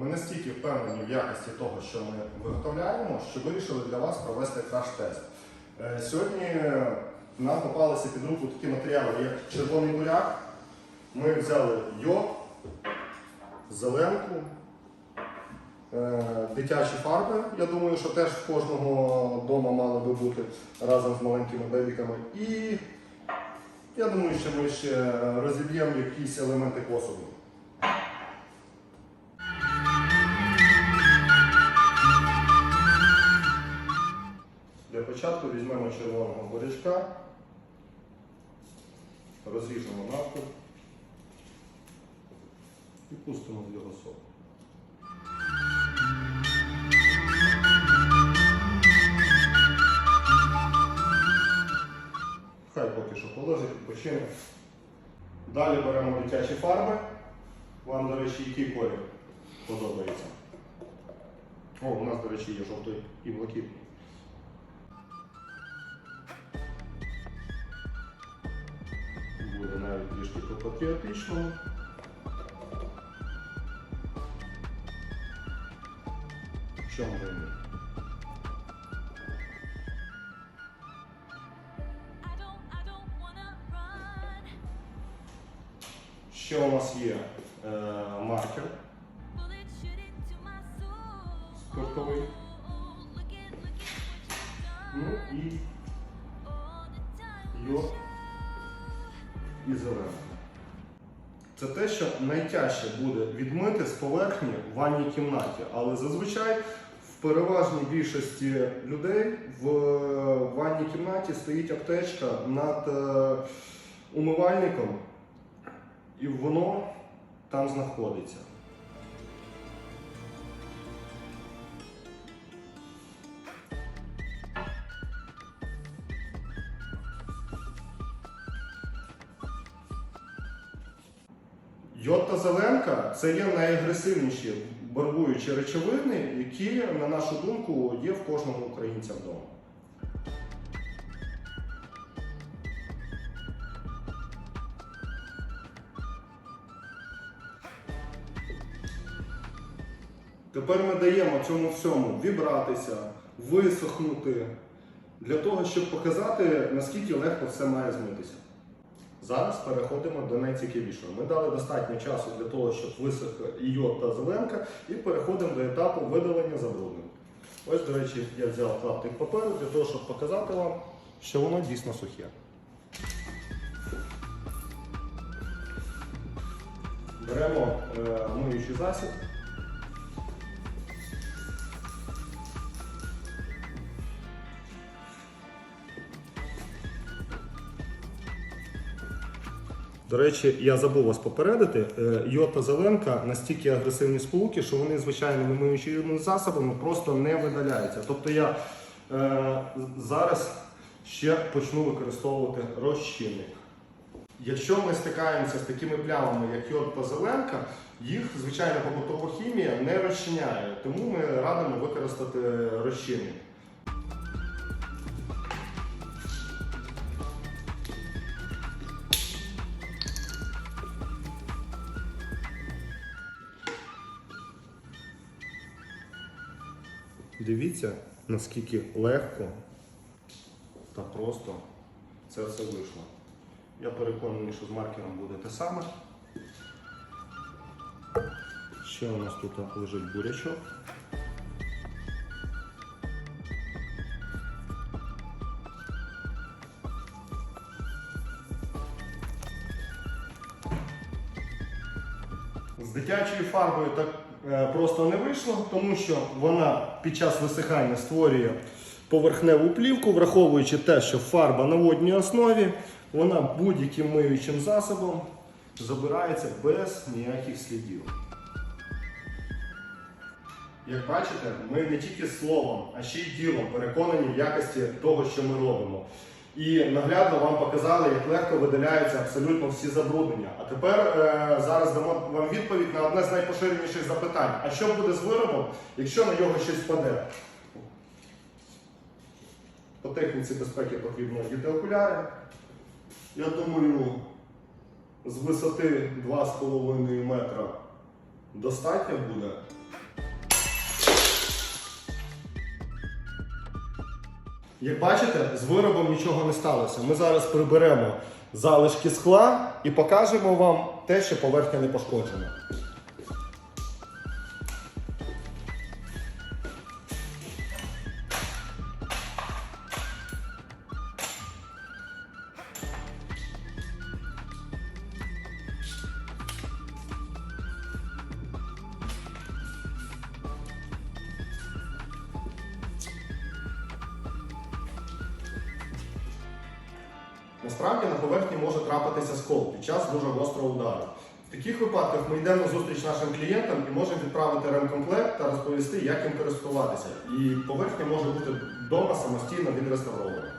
Ми настільки впевнені в якості того, що ми виготовляємо, що вирішили для вас провести краш-тест. Е, Сьогодні нам попалися під руку такі матеріали, як червоний буряк. Ми взяли йод, зеленку, е, дитячі фарби. Я думаю, що теж в кожного вдома мали би бути разом з маленькими бебіками. І я думаю, що ми ще розіб'ємо якісь елементи посуду. Для початку візьмемо червоного бурячка, розріжемо навпіл і пустимо в його сок. Хай поки що положить, відпочине. Далі беремо дитячі фарби. Вам, до речі, який колір подобається? О, у нас, до речі, є жовтий і блакитний. Буде навіть трішки по патріотичному. В чому run. Ще у нас є е, маркер Bullet shoot into my і зеленка. Це те, що найтяжче буде відмити з поверхні в ванній кімнаті. Але зазвичай в переважній більшості людей в ванній кімнаті стоїть аптечка над е, умивальником, і воно там знаходиться. Йод та зеленка це є найагресивніші барвуючі речовини, які, на нашу думку, є в кожному українця вдома. Тепер ми даємо цьому всьому вібратися, висохнути, для того, щоб показати, наскільки легко все має змитися. Зараз переходимо до найцікавішого. Ми дали достатньо часу для того, щоб висох і йод та зеленка, і переходимо до етапу видалення забруднень. Ось, до речі, я взяв клаптик паперу для того, щоб показати вам, що воно дійсно сухе. Беремо е, миючий засіб. До речі, я забув вас попередити. е, Йод та зеленка настільки агресивні сполуки, що вони звичайними миючими засобами просто не видаляються. Тобто я е, зараз ще почну використовувати розчинник. Якщо ми стикаємося з такими плямами, як йота зеленка, їх звичайно побутова хімія не розчиняє, тому ми радимо використати розчинник. Дивіться, наскільки легко та просто це все вийшло. Я переконаний, що з маркером буде те саме. Ще у нас тут лежить бурячок. З дитячою фарбою так просто не вийшло, тому що вона під час висихання створює поверхневу плівку, враховуючи те, що фарба на водній основі, вона будь-яким миючим засобом забирається без ніяких слідів. Як бачите, ми не тільки словом, а ще й ділом переконані в якості того, що ми робимо. І наглядно вам показали, як легко видаляються абсолютно всі забруднення. А тепер е, зараз дамо вам відповідь на одне з найпоширеніших запитань: а що буде з виробом, якщо на нього щось впаде? По техніці безпеки потрібно діти окуляри. Я думаю, з висоти 2,5 метра достатньо буде. Як бачите, з виробом нічого не сталося. Ми зараз приберемо залишки скла і покажемо вам те, що поверхня не пошкоджена. Насправді на поверхні може трапитися скол під час дуже гострого удару. В таких випадках ми йдемо на зустріч нашим клієнтам і можемо відправити ремкомплект та розповісти, як їм користуватися. І поверхня може бути вдома самостійно відреставрована.